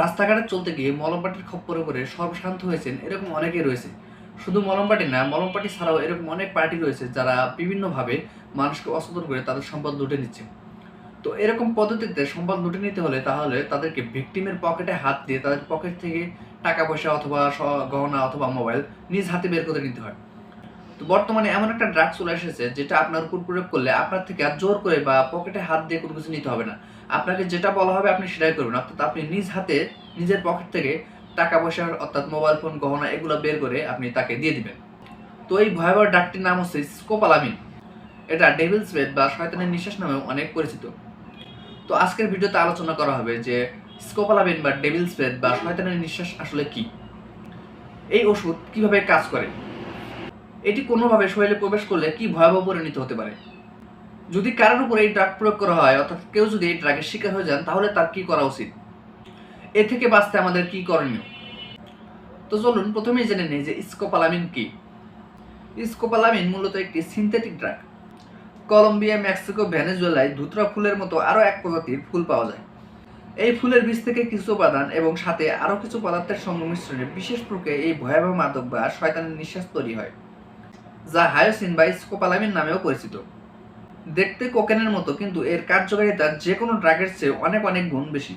রাস্তাঘাটে চলতে গিয়ে মলমপাটির খপ্পরে পড়ে সর্বশান্ত হয়েছেন, এরকম অনেকেই রয়েছে। শুধু মলমপাটি না মলমপাটি ছাড়াও এরকম অনেক পার্টি রয়েছে যারা বিভিন্নভাবে মানুষকে অসতর্ক করে তাদের সম্পদ লুটে নিচ্ছে। তো এরকম পদ্ধতিতে সম্পদ লুটে নিতে হলে তাহলে তাদেরকে ভিকটিমের পকেটে হাত দিয়ে তাদের পকেট থেকে টাকা পয়সা অথবা গহনা অথবা মোবাইল নিজ হাতে বের করে নিতে হয়। তো বর্তমানে এমন একটা ড্রাগ চলে এসেছে যেটা আপনার উপর প্রয়োগ করলে আপনার থেকে আর জোর করে বা পকেটে হাত দিয়ে কোনো কিছু নিতে হবে না। আপনাকে যেটা বলা হবে আপনি সেটাই করবেন অর্থাৎ আপনি নিজ হাতে, নিজের পকেট থেকে টাকা পয়সা অর্থাৎ মোবাইল ফোন গহনা এগুলো বের করে আপনি তাকে দিয়ে দিবেন। তো এই ভয়াবহ ডাকটির নাম হচ্ছে স্কোপালামিন এটা ডেভিলস বেড বা শয়তানের নিঃশ্বাস নামেও অনেক পরিচিত। তো আজকের ভিডিওতে আলোচনা করা হবে যে স্কোপালামিন বা ডেভিলস বেড বা শয়তানের নিঃশ্বাস আসলে কি? এই ওষুধ কীভাবে কাজ করে? এটি কোনোভাবে শরীরে প্রবেশ করলে কি ভয়াবহ পরিণত হতে পারে? যদি কারোর উপর এই ড্রাগ প্রয়োগ করা হয়, অর্থাৎ কেউ যদি এই ড্রাগের শিকার হয়ে যান, তাহলে তার কি করা উচিত? এ থেকে বাঁচতে আমাদের কি করণীয়? তো চলুন, প্রথমেই জেনে নিই যে স্কোপালামিন কি। স্কোপালামিন মূলত একটি সিনথেটিক ড্রাগ কলম্বিয়া, মেক্সিকো, ভেনেজুয়েলায় ধুতরা ফুলের মতো আরও এক প্রজাতির ফুল পাওয়া যায়। এই ফুলের বীজ থেকে কিছু উপাদান এবং সাথে আরও কিছু পদার্থের সংমিশ্রণে বিশেষ প্রক্রিয়ায় এই ভয়াবহ মাদক বা শয়তানের নিঃশ্বাস তৈরি হয়, যা হায়োসিন বা স্কোপালামিন নামেও পরিচিত। দেখতে কোকেনের মতো, কিন্তু এর কার্যকারিতা যে কোনো ড্রাগের চেয়ে অনেক অনেক গুণ বেশি।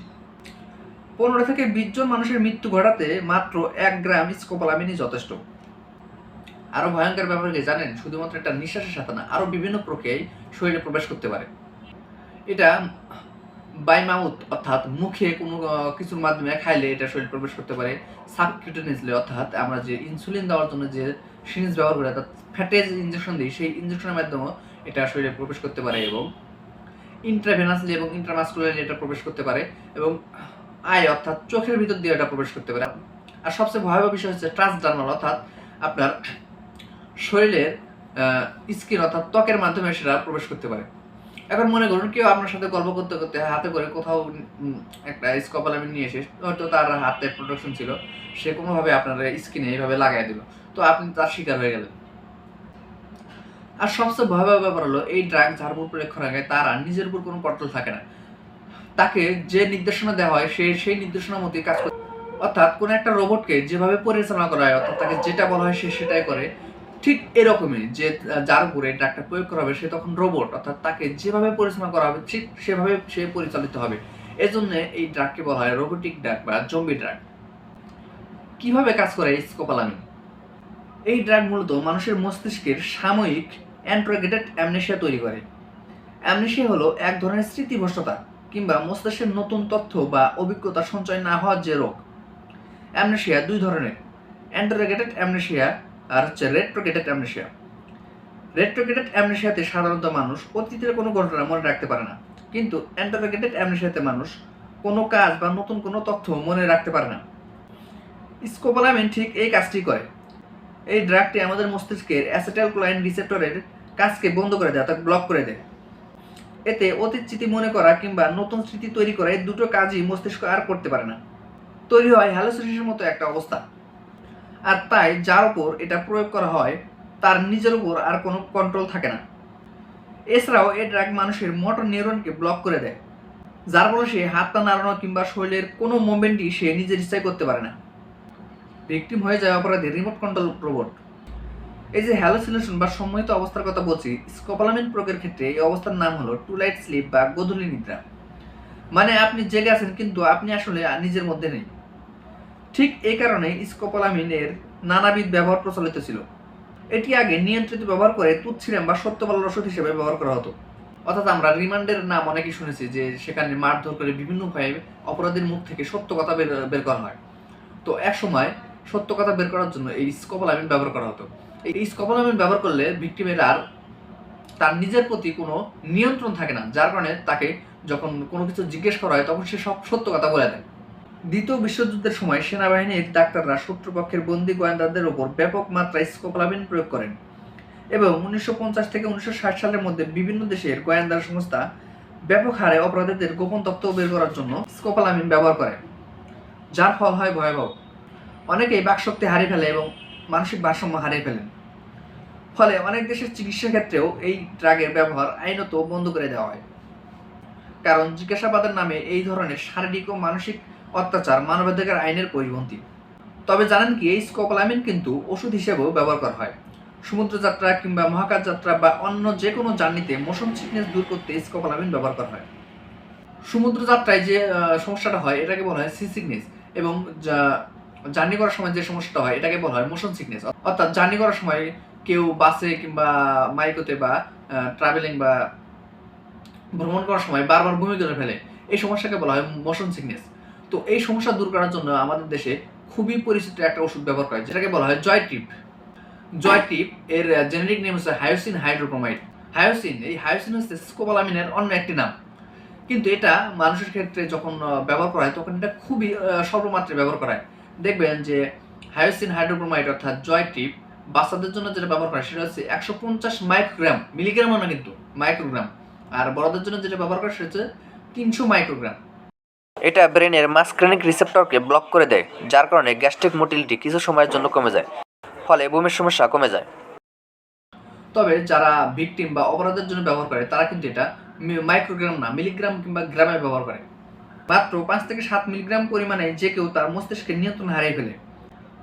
পনেরো থেকে বিশ জন মানুষের মৃত্যু ঘটাতে মাত্র এক গ্রাম স্কোপালামিনই যথেষ্ট। আরও ভয়ঙ্কর ব্যাপার কি জানেন? শুধুমাত্র একটা নিঃশ্বাসের সাথে না আরও বিভিন্ন প্রক্রিয়ায় শরীরে প্রবেশ করতে পারে। এটা বাই মাউথ অর্থাৎ মুখে কোনো কিছুর মাধ্যমে খাইলে এটা শরীরে প্রবেশ করতে পারে। সাবকিউটেনিসলি অর্থাৎ আমরা যে ইনসুলিন দেওয়ার জন্য যে সিরিঞ্জ ব্যবহার করি, অর্থাৎ ফ্যাটেজ ইঞ্জেকশন দিই, সেই ইঞ্জেকশনের মাধ্যমেও এটা শরীরে প্রবেশ করতে পারে এবং ইন্ট্রাভেনাসলি এবং ইন্ট্রামাসকুলারলি এটা প্রবেশ করতে পারে এবং আই অর্থাৎ চোখের ভিতর দিয়ে এটা প্রবেশ করতে পারে। আর সবচেয়ে ভয়াবহ বিষয় হচ্ছে ট্রান্সডার্মাল অর্থাৎ আপনার শরীরের স্কিন অর্থাৎ ত্বকের মাধ্যমে সেটা প্রবেশ করতে পারে। এখন মনে করুন কেউ আপনার সাথে গল্প করতে করতে হাতে করে কোথাও একটা একটা স্কোপালামিন নিয়ে এসে, হয়তো তার হাতে প্রোডাকশন ছিল, সে কোনোভাবে আপনার স্কিনে এইভাবে লাগাই দিল। তো আপনি তার শিকার হয়ে গেলেন। আর সবচেয়ে ভয়াবহ ব্যাপার হলো, এই ড্রাগ যার উপর প্রয়োগ করা হয় তার আর নিজের উপর কোনো কন্ট্রোল থাকে না। তাকে যে নির্দেশনা দেওয়া হয়, সে সেই নির্দেশনা মতোই কাজ করে। অর্থাৎ কোনো একটা রোবটকে যেভাবে পরিচালনা করা হয়, অর্থাৎ তাকে যেটা বলা হয় সে সেটাই করে, ঠিক এরকমই যে, যার উপরে ড্রাগটা প্রয়োগ করা হবে, সে তখন রোবট অর্থাৎ তাকে যেভাবে পরিচালনা করা হবে, ঠিক সেভাবে সে পরিচালিত হবে। এজন্য এই ড্রাগকে বলা হয় রোবোটিক ড্রাগ বা জম্বি ড্রাগ কীভাবে কাজ করে এই স্কোপালামিন এই ড্রাগ মূলত মানুষের মস্তিষ্কের সাময়িক অ্যান্ট্রোগেটেড অ্যামনেশিয়া তৈরি করে। অ্যামনেশিয়া হলো এক ধরনের স্মৃতিভ্রষ্টতা কিংবা মস্তিষ্কের নতুন তথ্য বা অভিজ্ঞতা সঞ্চয় না হওয়ার যে রোগ। অ্যামনেশিয়া দুই ধরনের অ্যান্ট্রোগেটেড অ্যামনেশিয়া আর হচ্ছে রেট্রোগেটেড অ্যামনেশিয়া। রেট্রোগেটেড অ্যামনেশিয়াতে সাধারণত মানুষ অতীতের কোনো ঘটনা মনে রাখতে পারে না, কিন্তু অ্যান্ট্রোগেটেড অ্যামনেশিয়াতে মানুষ কোনো কাজ বা নতুন কোনো তথ্য মনে রাখতে পারে না। স্কোপোলামিন ঠিক এই কাজটি করে। এই ড্রাগটি আমাদের মস্তিষ্কের অ্যাসেটাইল ক্লোরাইন রিসেপ্টরের কাজকে বন্ধ করে দেয় অর্থাৎ ব্লক করে দেয় এতে অতীত স্মৃতি মনে করা কিংবা নতুন স্মৃতি তৈরি করা এই দুটো কাজই মস্তিষ্ক আর করতে পারে না। তৈরি হয় হ্যালোসিনেশনের মতো একটা অবস্থা। আর তাই যার উপর এটা প্রয়োগ করা হয়, তার নিজের উপর আর কোনো কন্ট্রোল থাকে না। এছাড়াও এই ড্রাগ মানুষের মোটর নিউরনকে ব্লক করে দেয়, যার ফলে সে হাত পা নাড়ানো কিংবা শরীরের কোনো মুভমেন্টই সে নিজের ইচ্ছায় করতে পারে না। ভিকটিম হয়ে যায় অপরাধী রিমোট কন্ট্রোল রোবট এই যে হ্যালোসিনেশন বা সম্মোহিত অবস্থার কথা বলছি স্কোপালামিন প্রয়োগের ক্ষেত্রে এই অবস্থার নাম হলো টু লাইট স্লিপ বা গোধূলি নিদ্রা। মানে আপনি জেগে আছেন কিন্তু আপনি আসলে নিজের মধ্যে নেই। ঠিক এই কারণে স্কোপোলামিনের নানাবিধ ব্যবহার প্রচলিত ছিল। এটি আগে নিয়ন্ত্রিত ব্যবহার করে তুচ্ছিরাম বা সত্য বলার ওষুধ হিসেবে ব্যবহার করা হতো। অর্থাৎ আমরা রিমান্ডের নাম অনেকেই শুনেছি যে সেখানে মারধর করে বিভিন্ন উপায়ে অপরাধীর মুখ থেকে সত্য কথা বের বের করা হয়। তো এক সময় সত্য কথা বের করার জন্য এই স্কোপোলামিন ব্যবহার করা হতো। এই স্কোপোলামিন ব্যবহার করলে ভিক্টিমের আর তার নিজের প্রতি কোনো নিয়ন্ত্রণ থাকে না। যার কারণে তাকে যখন কোনো কিছু জিজ্ঞেস করা হয়, তখন সে সব সত্য কথা বলে দেয়। দ্বিতীয় বিশ্বযুদ্ধের সময় সেনাবাহিনীর ডাক্তাররা শত্রুপক্ষের বন্দি গোয়েন্দাদের ওপর ব্যাপক মাত্রায় স্কোপলামিন প্রয়োগ করেন এবং উনিশশো পঞ্চাশ থেকে উনিশশো ষাট সালের মধ্যে বিভিন্ন দেশের গোয়েন্দা সংস্থা ব্যাপক হারে অপরাধীদের গোপন তথ্য বের করার জন্য স্কোপলামিন ব্যবহার করে, যার ফল হয় ভয়াবহ। অনেকেই বাকশক্তি হারিয়ে ফেলে এবং মানসিক ভারসাম্য হারিয়ে ফেলেন। ফলে অনেক দেশের চিকিৎসা ক্ষেত্রেও এই ড্রাগের ব্যবহার আইনত বন্ধ করে দেওয়া হয়। কারণ জিজ্ঞাসাবাদের নামে এই ধরনের শারীরিক ও মানসিক অত্যাচার মানবাধিকার আইনের পরিপন্থী। তবে জানেন কি, এই স্কোপোলামিন কিন্তু ওষুধ হিসেবেও ব্যবহার করা হয়। সমুদ্র যাত্রা কিংবা মহাকাশ যাত্রা বা অন্য যে কোনো জার্নিতে মোশন সিকনেস দূর করতে স্কোপোলামিন ব্যবহার করা হয়। সমুদ্র যাত্রায় যে সমস্যাটা হয়, এটাকে বলা হয় সি সিকনেস এবং জার্নি করার সময় যে সমস্যাটা হয়, এটাকে বলা হয় মোশন সিকনেস অর্থাৎ জার্নি করার সময় কেউ বাসে কিংবা মাইকোতে বা ট্রাভেলিং বা ভ্রমণ করার সময় বারবার বমি করে ফেলে। এই সমস্যাকে বলা হয় মোশন সিকনেস তো এই সমস্যা দূর করার জন্য আমাদের দেশে খুবই পরিচিত একটা ওষুধ ব্যবহার করে যেটাকে বলা হয় জয় টিপ জয় টিপ এর জেনেরিক নেম হচ্ছে হায়োসিন হাইড্রোক্রোমাইড হায়োসিন এই হায়োসিন হচ্ছে স্কোপালামিনের অন্য একটি নাম। কিন্তু এটা মানুষের ক্ষেত্রে যখন ব্যবহার করা হয় তখন এটা খুবই আহ, স্বল্পমাত্রায় ব্যবহার করা হয়। দেখবেন যে হায়োসিন হাইড্রোক্রোমাইড অর্থাৎ জয় টিপ বাচ্চাদের জন্য যেটা ব্যবহার করা সেটা হচ্ছে একশো পঞ্চাশ মাইক্রোগ্রাম মিলিগ্রামও না কিন্তু মাইক্রোগ্রাম। আর বড়দের জন্য যেটা ব্যবহার করা সেটা হচ্ছে তিনশো মাইক্রোগ্রাম। এটা ব্রেনের মাসক্রেনিক রিসেপ্টরকে ব্লক করে দেয় যার কারণে গ্যাস্ট্রিক মোটিলিটি কিছু সময়ের জন্য কমে যায় ফলে বমির সমস্যা কমে যায়। তবে যারা ভিকটিম বা অপরাধের জন্য ব্যবহার করে তারা কিন্তু এটা মাইক্রোগ্রাম না মিলিগ্রাম কিংবা গ্রামে ব্যবহার করে। মাত্র পাঁচ থেকে সাত মিলিগ্রাম পরিমাণে যে কেউ তার মস্তিষ্কের নিয়ন্ত্রণ হারিয়ে ফেলে।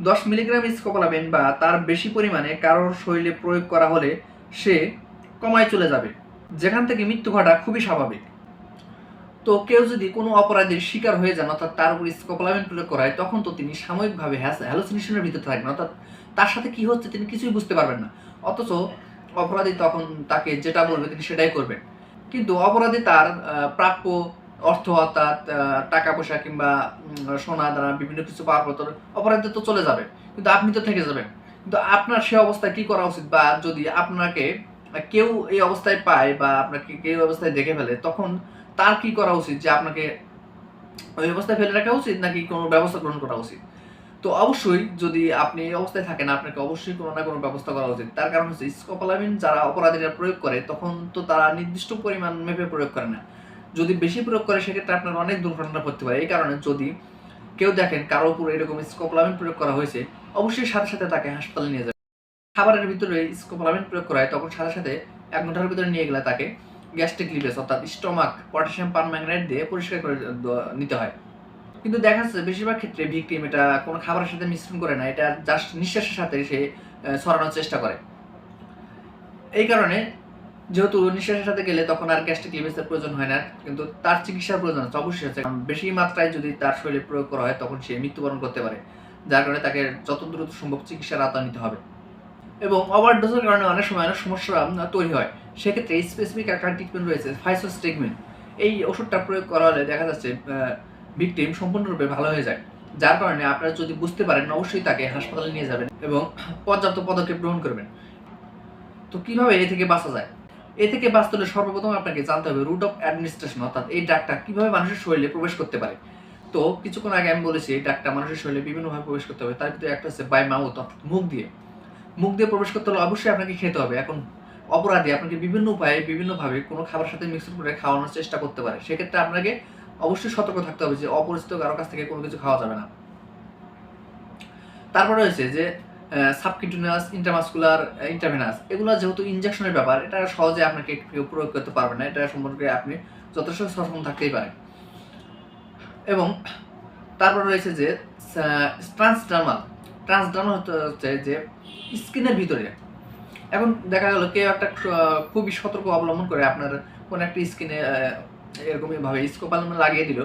দশ মিলিগ্রাম স্কোপোলামিন বা তার বেশি পরিমাণে কারোর শরীরে প্রয়োগ করা হলে সে কমায় চলে যাবে, যেখান থেকে মৃত্যু ঘটা খুবই স্বাভাবিক। তো কেউ যদি কোনো অপরাধের শিকার হয়ে যান, অর্থাৎ তার উপর স্কোপোলামিন প্রয়োগ করায়, তখন তো তিনি সাময়িকভাবে হ্যালোসিনেশনের ভিতরে থাকবেন, অর্থাৎ তার সাথে কি হচ্ছে তিনি কিছুই বুঝতে পারবেন না। অথচ অপরাধী তখন তাকে যেটা বলবে তিনি সেটাই করবেন। কিন্তু অপরাধী তার প্রাপ্য অর্থ অর্থাৎ টাকা পয়সা কিংবা সোনা দ্বারা বিভিন্ন কিছু পাওয়ার পর অপরাধী তো চলে যাবে। কিন্তু আপনি তো থেকে যাবেন। কিন্তু আপনার সে অবস্থায় কি করা উচিত? বা যদি আপনাকে কেউ এই অবস্থায় পায় বা আপনাকে কেউ অবস্থায় দেখে ফেলে, তখন তার কি করা উচিত? যে আপনাকে ওই অবস্থায় ফেলে রাখা উচিত নাকি কোনো ব্যবস্থা গ্রহণ করা উচিত? তো অবশ্যই যদি আপনি এই অবস্থায় থাকেন, আপনাকে অবশ্যই কোনো না কোনো ব্যবস্থা করা উচিত। তার কারণ হচ্ছে স্কোপোলামিন যারা অপরাধীরা প্রয়োগ করে, তখন তো তারা নির্দিষ্ট পরিমাণ মেপে প্রয়োগ করে না। যদি বেশি প্রয়োগ করে, সেক্ষেত্রে আপনার অনেক দুর্ঘটনা ঘটতে পারে। এই কারণে যদি কেউ দেখেন কারও উপর এরকম স্কোপোলামিন প্রয়োগ করা হয়েছে, অবশ্যই সাথে সাথে তাকে হাসপাতালে নিয়ে যাবে খাবারের ভিতরে স্কোপোলামিন প্রয়োগ করা হয় তখন সাথে সাথে এক ঘণ্টার ভিতরে নিয়ে গেলে তাকে গ্যাস্ট্রিক লিভেস অর্থাৎ স্টমাক পটাশিয়াম পারম্যাঙ্গানেট দিয়ে পরিষ্কার করে নিতে হয়। কিন্তু দেখা যাচ্ছে বেশিরভাগ ক্ষেত্রে ভিকটিম এটা কোনো খাবারের সাথে মিশ্রণ করে না, এটা জাস্ট নিঃশ্বাসের সাথে সে ছড়ানোর চেষ্টা করে। এই কারণে যেহেতু নিঃশ্বাসের সাথে গেলে তখন আর গ্যাস্ট্রিক লিভেসের প্রয়োজন হয় না, কিন্তু তার চিকিৎসার প্রয়োজন আছে, অবশ্যই আছে। বেশি মাত্রায় যদি তার শরীরে প্রয়োগ করা হয়, তখন সে মৃত্যুবরণ করতে পারে, যার কারণে তাকে যত দ্রুত সম্ভব চিকিৎসার আওতা নিতে হবে। এবং ওভারডোজের কারণে অনেক সময় অনেক সমস্যা তৈরি হয়। সেক্ষেত্রে স্পেসিফিক একটা ট্রিটমেন্ট রয়েছে ফাইসোস্টেগমিন এই ওষুধটা প্রয়োগ করা হলে দেখা যাচ্ছে ভিকটিম সম্পূর্ণরূপে ভালো হয়ে যায়। যার কারণে আপনারা যদি বুঝতে পারেন, অবশ্যই তাকে হাসপাতালে নিয়ে যাবেন এবং পর্যাপ্ত পদক্ষেপ গ্রহণ করবেন। তো কীভাবে এ থেকে বাঁচা যায়? এ থেকে হলে সর্বপ্রথম আপনাকে জানতে হবে রুট অফ অ্যাডমিনিস্ট্রেশন অর্থাৎ এই ডাকটা কীভাবে মানুষের শরীরে প্রবেশ করতে পারে। তো কিছুক্ষণ আগে আমি বলেছি, এই ডাকটা মানুষের শরীরে বিভিন্নভাবে প্রবেশ করতে হবে তার ভিতরে একটা হচ্ছে বাই মাউথ অর্থাৎ মুখ দিয়ে। মুখ দিয়ে প্রবেশ করতে হলে অবশ্যই আপনাকে খেতে হবে। এখন অপরাধী আপনাকে বিভিন্ন উপায়ে বিভিন্নভাবে কোনো খাবার সাথে মিক্সড করে খাওয়ানোর চেষ্টা করতে পারে। সেক্ষেত্রে আপনাকে অবশ্যই সতর্ক থাকতে হবে যে, অপরিচিত কারও কাছ থেকে কোনো কিছু খাওয়া যাবে না। তারপরে হয়েছে যে সাবকিউটিনিয়াস ইন্টারমাসকুলার ইন্টারভেনাস এগুলো যেহেতু ইনজেকশনের ব্যাপার, এটা সহজে আপনাকে কেউ প্রয়োগ করতে পারবে না। এটা সম্পর্কে আপনি যথেষ্ট সচেতন থাকতেই পারেন। এবং তারপর রয়েছে যে ট্রান্সডার্মাল ট্রান্সডার্মাল হচ্ছে যে, স্কিনের ভিতরে। এখন দেখা গেল কেউ একটা খুবই সতর্ক অবলম্বন করে আপনার কোন একটা স্কিনে এরকমই ভাবে স্কোপালামিন লাগিয়ে দিল।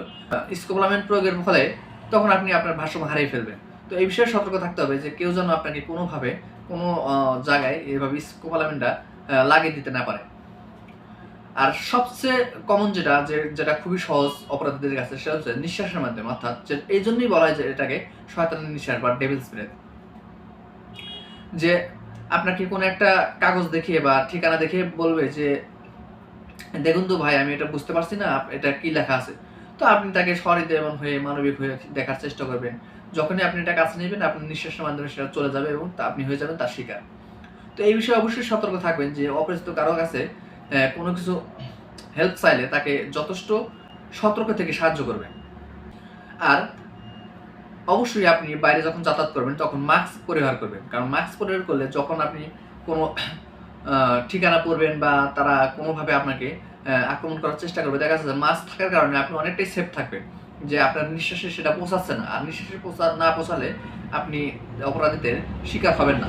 স্কোপালামিন প্রয়োগের ফলে তখন আপনি আপনার ভারসাম্য হারিয়ে ফেলবেন। তো এই বিষয়ে সতর্ক থাকতে হবে যে কেউ যেন আপনাকে কোনোভাবে কোনো জায়গায় এভাবে স্কোপালামিনটা লাগিয়ে দিতে না পারে। আর সবচেয়ে কমন যেটা, যে, যেটা খুবই সহজ অপরাধীদের কাছে, সেটা হচ্ছে নিঃশ্বাসের মাধ্যমে, অর্থাৎ যে, এই জন্যই বলা হয় যে, এটাকে শয়তানের নিঃশ্বাস বা ডেভিলস ব্রেথ যে, আপনাকে কোনো একটা কাগজ দেখিয়ে বা ঠিকানা দেখিয়ে বলবে যে, দেখুন তো ভাই, আমি এটা বুঝতে পারছি না, এটা কি লেখা আছে? তো আপনি তাকে সহৃদয় এমন হয়ে মানবিক হয়ে দেখার চেষ্টা করবেন। যখনই আপনি এটা কাছে নেবেন, আপনি নিঃশ্বাসের মাধ্যমে সেটা চলে যাবে এবং তা আপনি হয়ে যাবেন তার শিকার। তো এই বিষয়ে অবশ্যই সতর্ক থাকবেন যে অপরিচিত কারও কাছে কোনো কিছু হেল্প চাইলে তাকে যথেষ্ট সতর্ক থেকে সাহায্য করবেন। আর অবশ্যই আপনি বাইরে যখন যাতায়াত করবেন, তখন মাস্ক পরিহার করবেন। কারণ মাস্ক পরিহার করলে যখন আপনি কোনো ঠিকানা পড়বেন বা তারা কোনোভাবে আপনাকে আক্রমণ করার চেষ্টা করবে। দেখা যাচ্ছে মাস্ক থাকার কারণে আপনি অনেকটাই সেফ থাকবেন, যে আপনার নিঃশ্বাসে সেটা পৌঁছাচ্ছে না। আর নিঃশ্বাসে পৌঁছা না পৌঁছালে আপনি অপরাধীদের শিকার হবেন না।